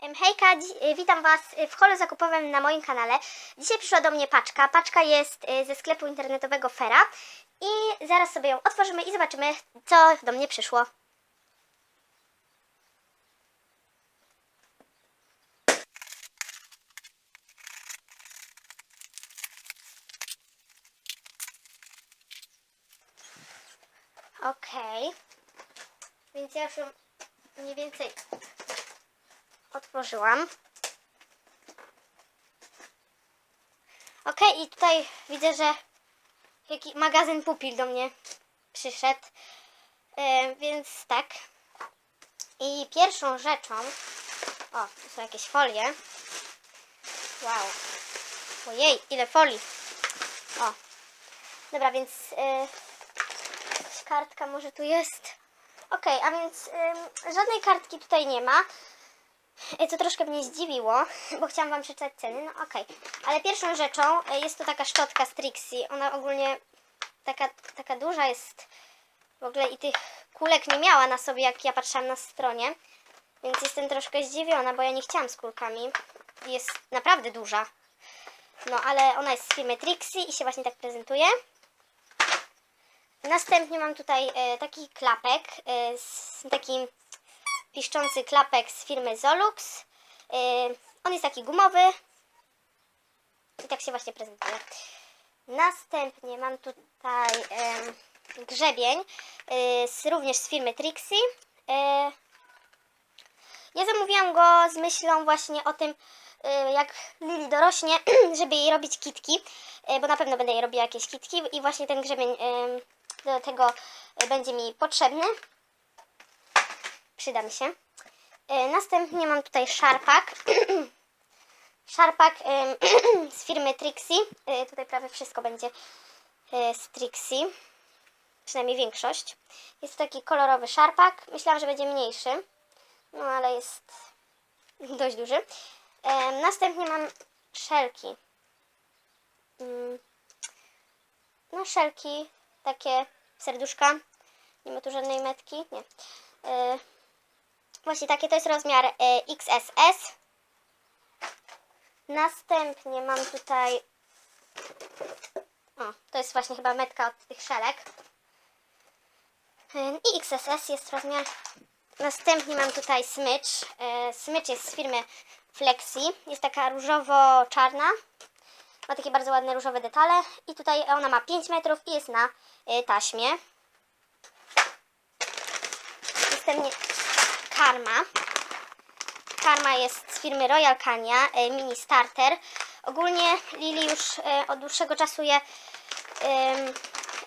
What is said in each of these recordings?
Hejka, y, witam Was w holu zakupowym na moim kanale. Dzisiaj przyszła do mnie paczka. Paczka jest y, ze sklepu internetowego Fera i zaraz sobie ją otworzymy i zobaczymy, co do mnie przyszło. Okej, więc ja już mniej więcej otworzyłam. Ok, i tutaj widzę, że jaki magazyn pupil do mnie przyszedł. E, więc tak. I pierwszą rzeczą. O, tu są jakieś folie. Wow. Ojej, ile folii. O. Dobra, więc jakaś kartka może tu jest. Ok, a więc ym, żadnej kartki tutaj nie ma. E, Co troszkę mnie zdziwiło, bo chciałam Wam przeczytać ceny, no okej. Ale pierwszą rzeczą e, jest to taka szczotka z Trixie. Ona ogólnie taka, taka duża jest w ogóle i tych kulek nie miała na sobie, jak ja patrzyłam na stronie. Więc jestem troszkę zdziwiona, bo ja nie chciałam z kulkami. Jest naprawdę duża. No, ale ona jest z firmy Trixie i się właśnie tak prezentuje. Następnie mam tutaj e, taki klapek, e, z, taki piszczący klapek z firmy Zolux. E, on jest taki gumowy i tak się właśnie prezentuje. Następnie mam tutaj grzebień, z, również z firmy Trixie. Ja zamówiłam go z myślą właśnie o tym, jak Lili dorośnie, żeby jej robić kitki, bo na pewno będę jej robiła jakieś kitki i właśnie ten grzebień do tego będzie mi potrzebny. Przyda mi się. E, Następnie mam tutaj szarpak. szarpak z firmy Trixie. E, Tutaj prawie wszystko będzie e, z Trixie. Przynajmniej większość. Jest to taki kolorowy szarpak. Myślałam, że będzie mniejszy. No ale jest dość duży. Następnie mam szelki. Mm. No szelki takie serduszka. Nie ma tu żadnej metki. Nie. Właśnie takie to jest rozmiar e, XSS. Następnie mam tutaj. O, to jest właśnie chyba metka od tych szelek. E, I XSS jest rozmiar. Następnie mam tutaj smycz. E, smycz jest z firmy Flexi. Jest taka różowo-czarna. Ma takie bardzo ładne różowe detale. I tutaj ona ma 5 metrów i jest na e, taśmie. Następnie karma. Karma jest z firmy Royal Kania, e, mini starter. Ogólnie Lili już e, od dłuższego czasu je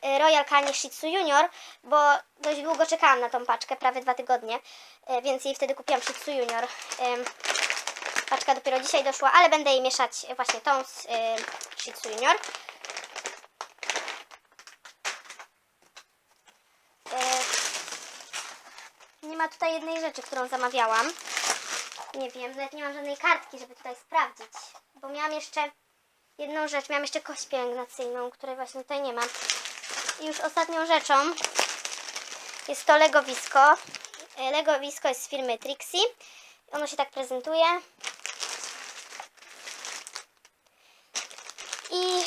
e, Royal Kanie Shih Tzu Junior, bo dość długo czekałam na tą paczkę, prawie dwa tygodnie, więc jej wtedy kupiłam Shih Tzu Junior. Paczka dopiero dzisiaj doszła, ale będę jej mieszać właśnie tą z y, Shih Tzu Junior. Y, nie ma tutaj jednej rzeczy, którą zamawiałam. Nie wiem, nawet nie mam żadnej kartki, żeby tutaj sprawdzić. Bo miałam jeszcze jedną rzecz, miałam jeszcze kość pielęgnacyjną, której właśnie tutaj nie ma. I już ostatnią rzeczą jest to legowisko. Y, Legowisko jest z firmy Trixie. Ono się tak prezentuje. I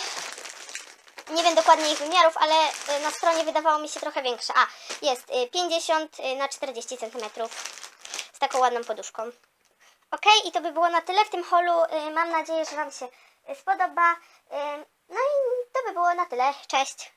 nie wiem dokładnie ich wymiarów, ale y, na stronie wydawało mi się trochę większe. A, jest y, 50 na 40 cm z taką ładną poduszką. Ok, i to by było na tyle w tym holu. Mam nadzieję, że Wam się spodoba. No i to by było na tyle. Cześć!